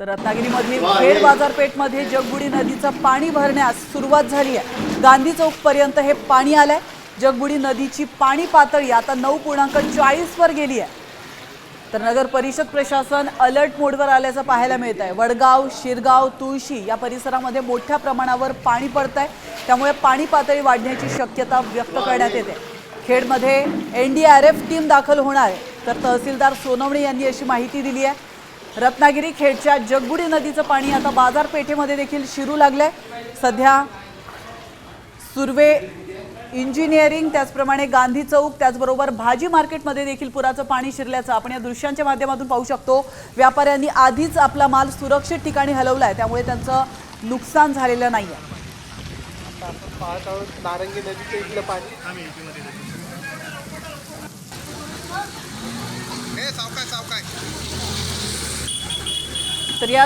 तर रत्नागिरीमधली खेड बाजारपेठमध्ये जगबुडी नदीचं पाणी भरण्यास सुरुवात झाली आहे. गांधी चौकपर्यंत हे पाणी आलंय. जगबुडी नदीची पाणी पातळी आता नऊ पूर्णांक चाळीस वर गेली आहे. तर नगर परिषद प्रशासन अलर्ट मोडवर आल्याचं पाहायला मिळत आहे वडगाव शिरगाव तुळशी या परिसरामध्ये मोठ्या प्रमाणावर पाणी पडत आहे त्यामुळे पाणी पातळी वाढण्याची शक्यता व्यक्त करण्यात येते. खेडमध्ये N D R F team दाखल होणार आहे. तर तहसीलदार सोनवणे यांनी अशी माहिती दिली आहे. रत्नागिरी खेडच्या जगबुडी नदीचं पाणी आता बाजारपेठेमध्ये देखील शिरू लागलंय. सध्या सुर्वे इंजिनिअरिंग त्याचप्रमाणे गांधी चौक त्याचबरोबर भाजी मार्केटमध्ये देखील पुराचं पाणी शिरल्याचं आपण या दृश्यांच्या माध्यमातून पाहू शकतो. व्यापाऱ्यांनी आधीच आपला माल सुरक्षित ठिकाणी हलवला आहे त्यामुळे त्यांचं नुकसान झालेलं नाही आहे तर या